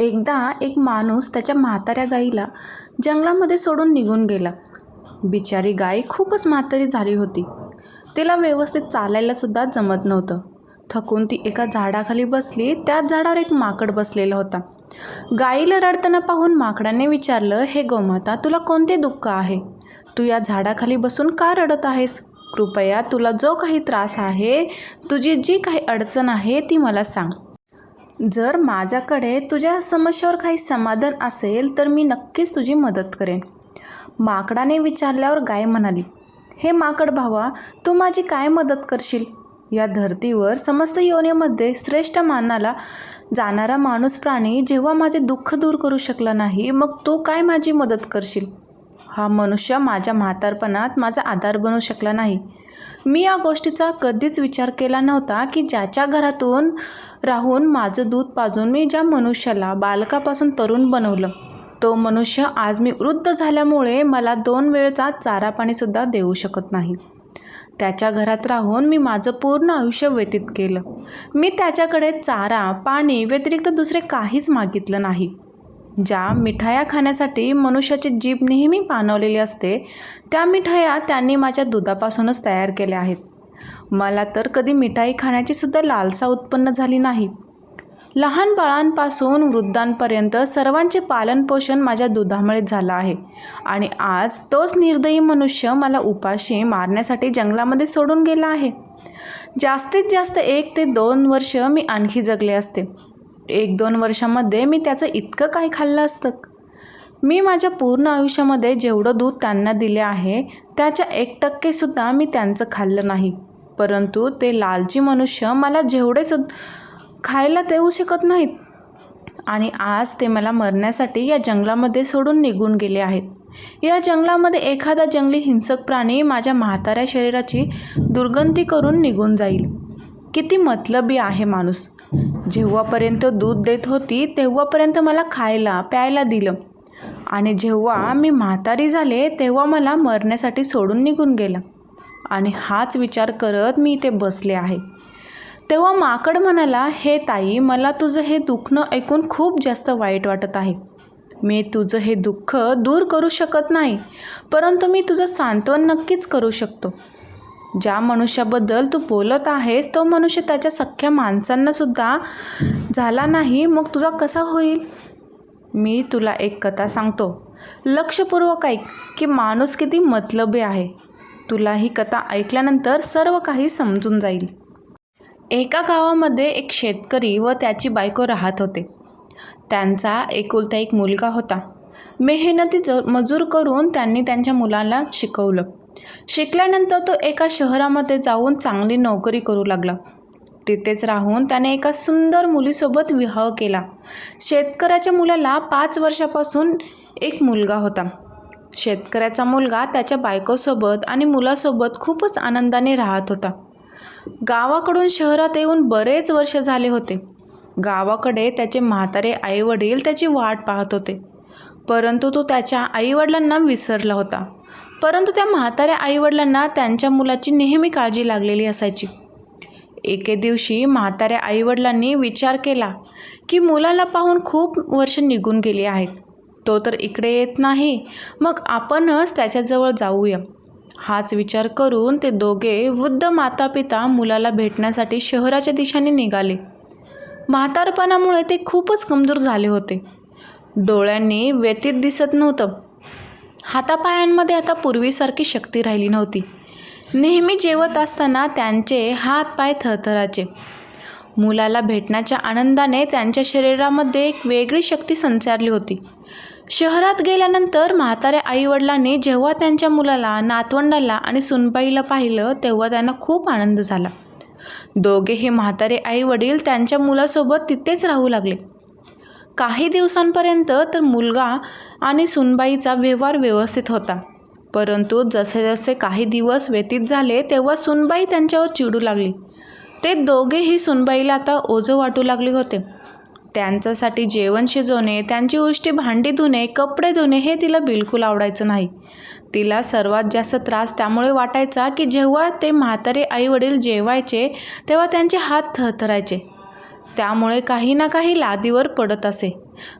एकदा एक माणूस त्याच्या म्हाताऱ्या गाईला जंगलामध्ये सोडून निघून गेला. बिचारी गाय खूपच म्हातारी झाली होती. तिला व्यवस्थित चालायलासुद्धा जमत नव्हतं. थकून ती एका झाडाखाली बसली त्याच झाडावर एक माकड बसलेला होता. गाईला रडताना पाहून माकडाने विचारलं हे गोमाता तुला कोणते दुःख आहे? तू या झाडाखाली बसून का रडत आहेस? कृपया तुला जो काही त्रास आहे तुझी जी काही अडचण आहे ती मला सांग. जर माझ्याकडे तुझ्या समस्येवर काही समाधान असेल तर मी नक्कीच तुझी मदत करेन. माकडाने विचारल्यावर गाय म्हणाली हे माकड भावा तू माझी काय मदत करशील या धर्तीवर समस्त योनीमध्ये श्रेष्ठ मानाला जाणारा माणूस प्राणी जेव्हा माझे दुःख दूर करू शकला नाही मग तू काय माझी मदत करशील? हा मनुष्य माझ्या म्हातारपणात माझा आधार बनू शकला नाही. मी या गोष्टीचा कधीच विचार केला नव्हता की ज्याच्या घरातून राहून माझं दूध पाजून मी ज्या मनुष्याला बालकापासून तरुण बनवलं तो मनुष्य आज मी वृद्ध झाल्यामुळे मला दोन वेळचा चारा पाणीसुद्धा देऊ शकत नाही. त्याच्या घरात राहून मी माझं पूर्ण आयुष्य व्यतीत केलं. मी त्याच्याकडे चारा पाणी व्यतिरिक्त दुसरे काहीच मागितलं नाही. ज्या मिठाया खाण्यासाठी मनुष्याची जीभ नेहमी पानवलेली असते त्या मिठाया त्यांनी माझ्या दुधापासूनच तयार केल्या आहेत. मला तर कधी मिठाई खाण्याची सुद्धा लालसा उत्पन्न झाली नाही. लहान बाळांपासून वृद्धांपर्यंत सर्वांचे पालनपोषण माझ्या दुधामुळे झालं आहे आणि आज तोच निर्दयी मनुष्य मला उपाशी मारण्यासाठी जंगलामध्ये सोडून गेला आहे. जास्तीत जास्त एक ते दोन वर्ष मी आणखी जगले असते. एक दोन वर्षामध्ये मी त्याचं इतकं काय खाल्लं असतं? मी माझ्या पूर्ण आयुष्यामध्ये जेवढं दूध त्यांना दिले आहे त्याच्या एक टक्केसुद्धा मी त्यांचं खाल्लं नाही. परंतु ते लालची मनुष्य मला जेवढे सुद्धा खायला देऊ शकत नाहीत. आणि आज ते मला मरण्यासाठी या जंगलामध्ये सोडून निघून गेले आहेत. या जंगलामध्ये एखादा जंगली हिंसक प्राणी माझ्या म्हाताऱ्या शरीराची दुर्गंधी करून निघून जाईल. किती मतलबी आहे माणूस. जेव्हापर्यंत दूध देत होती तेव्हापर्यंत मला खायला प्यायला दिलं. आणि जेव्हा मी म्हातारी झाले तेव्हा मला मरण्यासाठी सोडून निघून गेला. आणि हाच विचार करत मी इथे बसले आहे. तेव्हा माकड म्हणाला हे ताई मला तुझं हे दुखणं ऐकून खूप जास्त वाईट वाटत आहे. मी तुझं हे दुःख दूर करू शकत नाही परंतु मी तुझं सांत्वन नक्कीच करू शकतो. ज्या मनुष्याबद्दल तू बोलत आहेस तो मनुष्य त्याच्या सख्ख्या माणसांनासुद्धा झाला नाही मग तुझा कसा होईल? मी तुला एक कथा सांगतो. लक्षपूर्वक ऐक की माणूस किती मतलबी आहे. तुला ही कथा ऐकल्यानंतर सर्व काही समजून जाईल. एका गावामध्ये एक शेतकरी व त्याची बायको राहत होते. त्यांचा एकुलता एक मुलगा होता. मेहनती ज मजूर करून त्यांनी त्यांच्या मुलाला शिकवलं. शिकल्यानंतर तो एका शहरामध्ये जाऊन चांगली नोकरी करू लागला. तिथेच राहून त्याने एका सुंदर मुलीसोबत विवाह केला. शेतकऱ्याच्या मुलाला पाच वर्षापासून एक मुलगा होता. शेतकऱ्याचा मुलगा त्याच्या बायकोसोबत आणि मुलासोबत खूपच आनंदाने राहत होता. गावाकडून शहरात येऊन बरेच वर्ष झाले होते. गावाकडे त्याचे म्हातारे आईवडील त्याची वाट पाहत होते. परंतु तो त्याच्या आईवडिलांना विसरला होता. परंतु त्या म्हाताऱ्या आईवडिलांना त्यांच्या मुलाची नेहमी काळजी लागलेली असायची. एके दिवशी म्हाताऱ्या आईवडिलांनी विचार केला की मुलाला पाहून खूप वर्ष निघून गेली आहेत. तो तर इकडे येत नाही. मग आपणच त्याच्याजवळ जाऊया. हाच विचार करून ते दोघे वृद्ध माता पिता मुलाला भेटण्यासाठी शहराच्या दिशेने निघाले. म्हातारपणामुळे ते खूपच कमजोर झाले होते. डोळ्यांनी व्यतीत दिसत नव्हतं. हातापायांमध्ये आता पूर्वीसारखी शक्ती राहिली नव्हती. नेहमी जेवत असताना त्यांचे हात पाय थरथराचे मुलाला भेटण्याच्या आनंदाने त्यांच्या शरीरामध्ये एक वेगळी शक्ती संचारली होती. शहरात गेल्यानंतर म्हाताऱ्या आईवडिलांनी जेव्हा त्यांच्या मुलाला नातवंडाला आणि सुनबाईला पाहिलं तेव्हा त्यांना खूप आनंद झाला. दोघे हे म्हातारे आईवडील त्यांच्या मुलासोबत तिथेच राहू लागले. काही दिवसांपर्यंत तर मुलगा आणि सुनबाईचा व्यवहार व्यवस्थित होता. परंतु जसे जसे काही दिवस व्यतीत झाले तेव्हा सुनबाई त्यांच्यावर चिडू लागली. ते दोघेही सुनबाईला आता ओझं वाटू लागले होते. त्यांच्यासाठी जेवण शिजवणे त्यांची उष्टी भांडी धुणे कपडे धुणे हे तिला बिलकुल आवडायचं नाही. तिला सर्वात जास्त त्रास त्यामुळे वाटायचा की जेव्हा ते म्हातारे आईवडील जेवायचे तेव्हा त्यांचे हात थरथरायचे. त्यामुळे काही ना काही लादीवर पडत असे.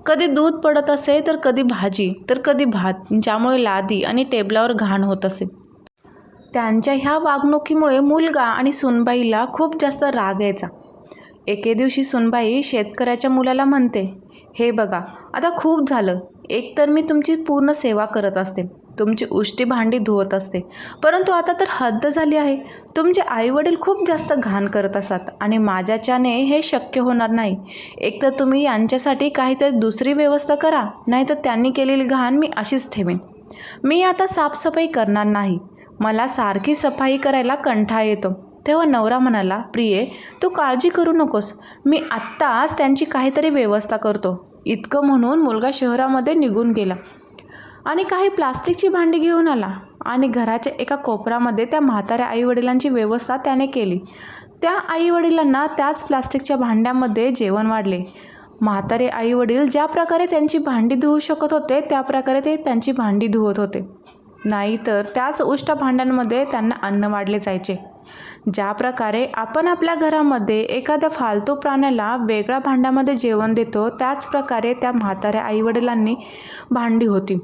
कधी दूध पडत असे तर कधी भाजी तर कधी भात ज्यामुळे लादी आणि टेबलावर घाण होत असे. त्यांच्या ह्या वागणुकीमुळे मुलगा आणि सुनबाईला खूप जास्त राग यायचा. एके दिवशी सुनबाई शेतकऱ्याच्या मुलाला म्हणते हे बघा आता खूप झालं. एकतर मी तुमची पूर्ण सेवा करत असते. तुमची उष्टी भांडी धुवत असते. परंतु आता तर हद्द झाली आहे. तुमचे आईवडील खूप जास्त घाण करत असतात आणि माझ्याच्याने हे शक्य होणार नाही. एकतर तुम्ही यांच्यासाठी काहीतरी दुसरी व्यवस्था करा नाहीतर त्यांनी केलेली घाण मी अशीच ठेवेन. मी आता साफसफाई करणार नाही. मला सारखी सफाई करायला कंठाळ येतो. तेव्हा नवरा म्हणाला प्रिये तू काळजी करू नकोस. मी आत्ताच त्यांची काहीतरी व्यवस्था करतो. इतकं म्हणून मुलगा शहरामध्ये निघून गेला. आणि काही प्लास्टिकची भांडी घेऊन आला आणि घराच्या एका कोपऱ्यामध्ये त्या म्हाताऱ्या आईवडिलांची व्यवस्था त्याने केली. त्या आईवडिलांना त्याच प्लास्टिकच्या भांड्यामध्ये जेवण वाढले. म्हातारे आईवडील ज्या प्रकारे त्यांची भांडी धुवू शकत होते त्या प्रकारे ते त्यांची भांडी धुवत होते. नाहीतर त्याच उष्ट भांड्यांमध्ये त्यांना अन्न वाढले जायचे. ज्या प्रकारे आपण आपल्या घरामध्ये एखाद्या फालतू प्राण्याला वेगळ्या भांड्यामध्ये जेवण देतो त्याच प्रकारे त्या म्हाताऱ्या आईवडिलांनी भांडी होती.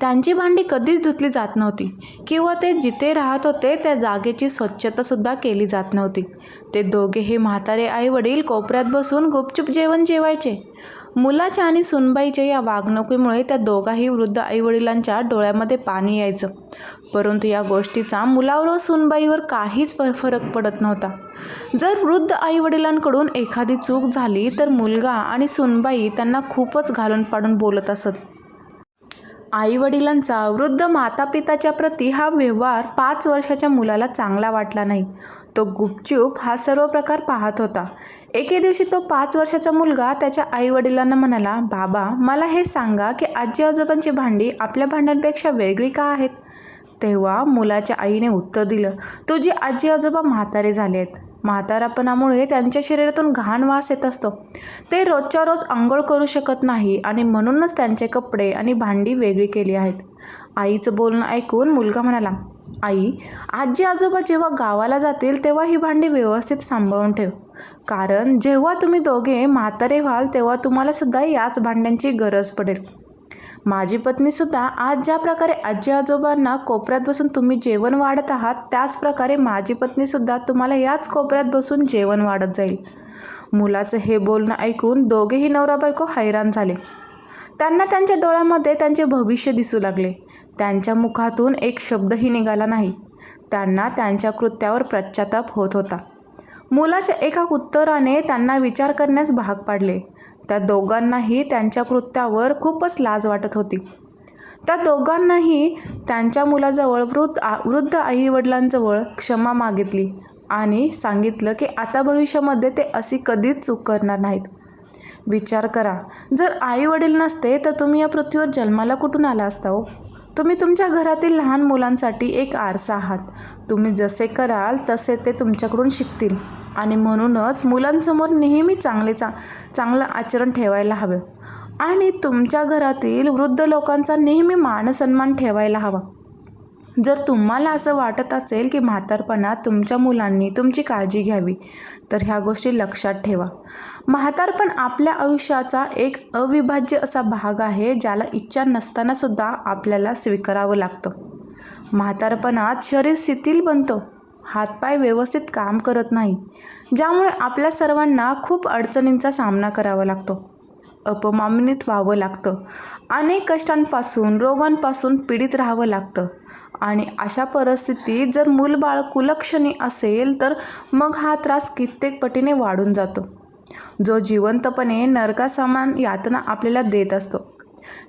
त्यांची भांडी कधीच धुतली जात नव्हती. किंवा ते जिथे राहत होते त्या जागेची स्वच्छतासुद्धा केली जात नव्हती. ते दोघे हे म्हातारे आईवडील कोपऱ्यात बसून गुपचूप जेवण जेवायचे. मुलाच्या आणि सुनबाईच्या या वागणुकीमुळे त्या दोघाही वृद्ध आईवडिलांच्या डोळ्यामध्ये पाणी यायचं. परंतु या गोष्टीचा मुलावर व सुनबाईवर काहीच फरक पडत नव्हता. जर वृद्ध आईवडिलांकडून एखादी चूक झाली तर मुलगा आणि सुनबाई त्यांना खूपच घालून पाडून बोलत असत. आईवडिलांचा वृद्ध मातापिताच्या प्रती हा व्यवहार पाच वर्षाच्या मुलाला चांगला वाटला नाही. तो गुपचूप हा सर्व प्रकार पाहत होता. एके दिवशी तो पाच वर्षाचा मुलगा त्याच्या आईवडिलांना म्हणाला बाबा मला हे सांगा की आजी आजोबांची भांडी आपल्या भांड्यांपेक्षा वेगळी का आहेत? तेव्हा मुलाच्या आईने उत्तर दिलं तुझी आजी आजोबा म्हातारे झाले आहेत म्हातारापणामुळे त्यांच्या शरीरातून घाण वास येत असतो. ते रोजच्या रोज आंघोळ करू शकत नाही आणि म्हणूनच त्यांचे कपडे आणि भांडी वेगळी केली आहेत. आईचं बोलणं ऐकून मुलगा म्हणाला आई आजी आजोबा जेव्हा गावाला जातील तेव्हा ही भांडी व्यवस्थित सांभाळून ठेव. कारण जेव्हा तुम्ही दोघे म्हातारे व्हाल तेव्हा तुम्हालासुद्धा याच भांड्यांची गरज पडेल. माझी पत्नीसुद्धा आज ज्या प्रकारे आजी आजोबांना कोपऱ्यात बसून तुम्ही जेवण वाढत आहात त्याच प्रकारे माझी पत्नीसुद्धा तुम्हाला याच कोपऱ्यात बसून जेवण वाढत जाईल. मुलाचं हे बोलणं ऐकून दोघेही नवरा बायको हैराण झाले. त्यांना त्यांच्या डोळ्यामध्ये त्यांचे भविष्य दिसू लागले. त्यांच्या मुखातून एक शब्दही निघाला नाही. त्यांना त्यांच्या कृत्यावर पश्चाताप होत होता. मुलाच्या एका उत्तराने त्यांना विचार करण्यास भाग पाडले. त्या दोघांनाही त्यांच्या कृत्यावर खूपच लाज वाटत होती. त्या दोघांनाही त्यांच्या मुलाजवळ वृद्ध आ वृद्ध आईवडिलांजवळ क्षमा मागितली आणि सांगितलं की आता भविष्यामध्ये ते अशी कधीच चूक करणार नाहीत. विचार करा जर आई वडील नसते तर तुम्ही या पृथ्वीवर जन्माला कुठून आला असता हो? तुम्ही तुमच्या घरातील लहान मुलांसाठी एक आरसा आहात. तुम्ही जसे कराल तसे ते तुमच्याकडून शिकतील. आणि म्हणूनच मुलांसमोर नेहमी चांगले चा चांगलं आचरण ठेवायला हवं. आणि तुमच्या घरातील वृद्ध लोकांचा नेहमी मानसन्मान ठेवायला हवा. जर तुम्हाला असं वाटत असेल की म्हातारपणात तुमच्या मुलांनी तुमची काळजी घ्यावी तर ह्या गोष्टी लक्षात ठेवा. म्हातारपण आपल्या आयुष्याचा एक अविभाज्य असा भाग आहे ज्याला इच्छा नसतानासुद्धा आपल्याला स्वीकारावं लागतं. म्हातारपणात शरीर शिथिल बनतो. हातपाय व्यवस्थित काम करत नाही ज्यामुळे आपल्या सर्वांना खूप अडचणींचा सामना करावा लागतो. अपमानित व्हावं लागतं. अनेक कष्टांपासून रोगांपासून पीडित राहावं लागतं. आणि अशा परिस्थितीत जर मूलबाळ कुलक्षणी असेल तर मग हा त्रास कित्येक पटीने वाढून जातो. जो जिवंतपणे नरकासमान यातना आपल्याला देत असतो.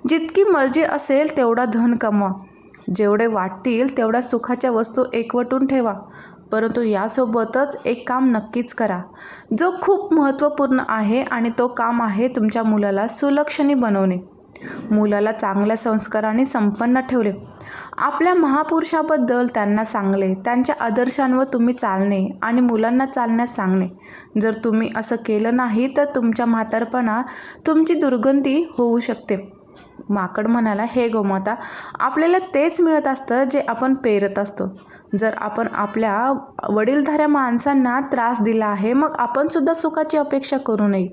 जितकी मर्जी असेल तेवढा धन कमवा. जेवढे वाटतील तेवढ्या सुखाच्या वस्तू एकवटून ठेवा. परंतु यासोबतच एक काम नक्कीच करा. जो खूप महत्त्वपूर्ण आहे आणि तो काम आहे तुमच्या मुलाला सुलक्षणी बनवणे. मुलाला चांगल्या संस्काराने संपन्न ठेवले आपल्या महापुरुषाबद्दल त्यांना सांगले त्यांच्या आदर्शांवर तुम्ही चालणे आणि मुलांना चालण्यास सांगणे. जर तुम्ही असं केलं नाही तर तुमच्या म्हातारपणा तुमची दुर्गंधी होऊ शकते. माकड म्हणाला हे गोमाता आपल्याला तेच मिळत असतं जे आपण पेरत असतो. जर आपण आपल्या वडीलधाऱ्या माणसांना त्रास दिला आहे मग आपणसुद्धा सुखाची अपेक्षा करू नये.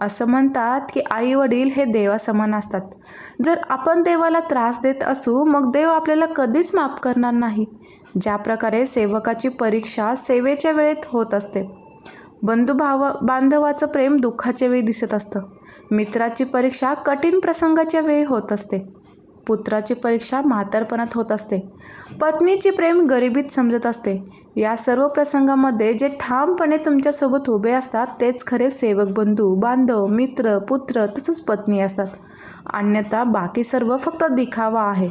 असं म्हणतात की आई वडील हे देवासमान असतात. जर आपण देवाला त्रास देत असू मग देव आपल्याला कधीच माफ करणार नाही. ज्या प्रकारे सेवकाची परीक्षा सेवेच्या वेळेत होत असते. बंधुभाव बांधवाचं प्रेम दुःखाच्या वेळी दिसत असतं. मित्राची परीक्षा कठीण प्रसंगाच्या वेळी होत असते. पुत्राची परीक्षा म्हातारपणात होत असते. पत्नीची प्रेम गरिबीत समजत असते. या सर्व प्रसंगामध्ये जे ठामपणे तुमच्यासोबत उभे असतात तेच खरे सेवक बंधू बांधव मित्र पुत्र तसंच पत्नी असतात. अन्यथा बाकी सर्व फक्त दिखावा आहे.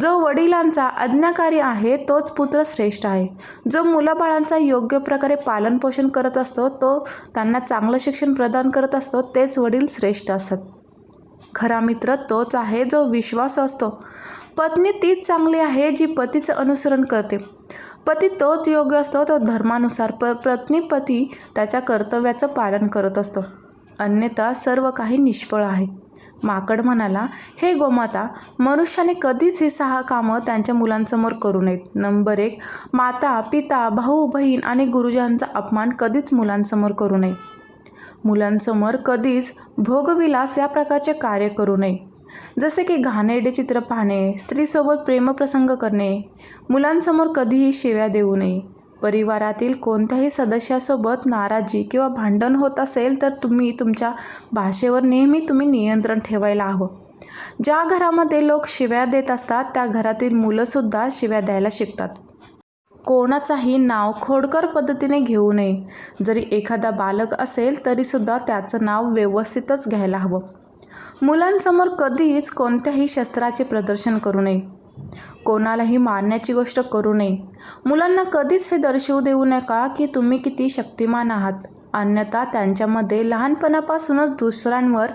जो वडिलांचा आज्ञाकारी आहे तोच पुत्र श्रेष्ठ आहे. जो मुलाबाळांचा योग्य प्रकारे पालनपोषण करत असतो तो त्यांना चांगलं शिक्षण प्रदान करत असतो तेच वडील श्रेष्ठ असतात. खरा मित्र तोच आहे जो विश्वास असतो. पत्नी तीच चांगली आहे जी पतीचं अनुसरण करते. पती तोच योग्य असतो तो धर्मानुसार प पत्नी पती त्याच्या कर्तव्याचं पालन करत असतो. अन्यथा सर्व काही निष्फळ आहे. माकड म्हणाला हे गोमाता मनुष्याने कधीच हे सहा कामं त्यांच्या मुलांसमोर करू नयेत. नंबर एक माता पिता भाऊ बहीण आणि गुरुजनांचा अपमान कधीच मुलांसमोर करू नये. मुलांसमोर कधीच भोगविलास या प्रकारचे कार्य करू नये. जसे की घाणेरडे चित्र पाहणे स्त्रीसोबत प्रेमप्रसंग करणे मुलांसमोर कधीही शिव्या देऊ नये. परिवारातील कोणत्याही सदस्यासोबत नाराजी किंवा भांडण होत असेल तर तुम्ही तुमच्या भाषेवर नेहमी तुम्ही नियंत्रण ठेवायला हवं. ज्या घरामध्ये लोक शिव्या देत असतात त्या घरातील मुलंसुद्धा शिव्या द्यायला शिकतात. कोणाचाही नाव खोडकर पद्धतीने घेऊ नये. जरी एखादा बालक असेल तरीसुद्धा त्याचं नाव व्यवस्थितच घ्यायला हवं. मुलांसमोर कधीच कोणत्याही शस्त्राचे प्रदर्शन करू नये. कोणालाही मारण्याची गोष्ट करू नये. मुलांना कधीच हे दर्शवू देऊ नका की तुम्ही किती शक्तिमान आहात. अन्यथा त्यांच्यामध्ये लहानपणापासूनच दुसऱ्यांवर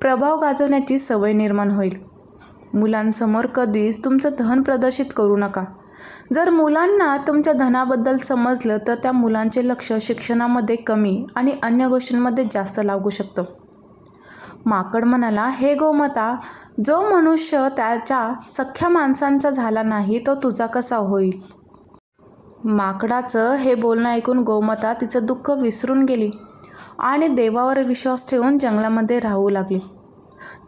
प्रभाव गाजवण्याची सवय निर्माण होईल. मुलांसमोर कधीच तुमचं धन प्रदर्शित करू नका. जर मुलांना तुमच्या धनाबद्दल समजलं तर त्या मुलांचे लक्ष शिक्षणामध्ये कमी आणि अन्य गोष्टींमध्ये जास्त लागू शकतं. माकड म्हणाला हे गोमता जो मनुष्य त्याच्या सख्ख्या माणसांचा झाला नाही तो तुझा कसा होईल? माकडाचं हे बोलणं ऐकून गोमता तिचं दुःख विसरून गेली आणि देवावर विश्वास ठेवून जंगलामध्ये राहू लागली.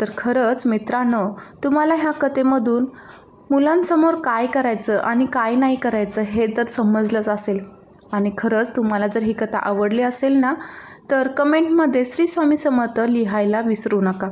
तर खरंच मित्रांनो तुम्हाला ह्या कथेमधून मुलांसमोर काय करायचं आणि काय नाही करायचं हे तर समजलंच असेल. आणि खरंच तुम्हाला जर ही कथा आवडली असेल ना तर कमेंटमध्ये श्री स्वामी समर्थ लिहायला विसरू नका.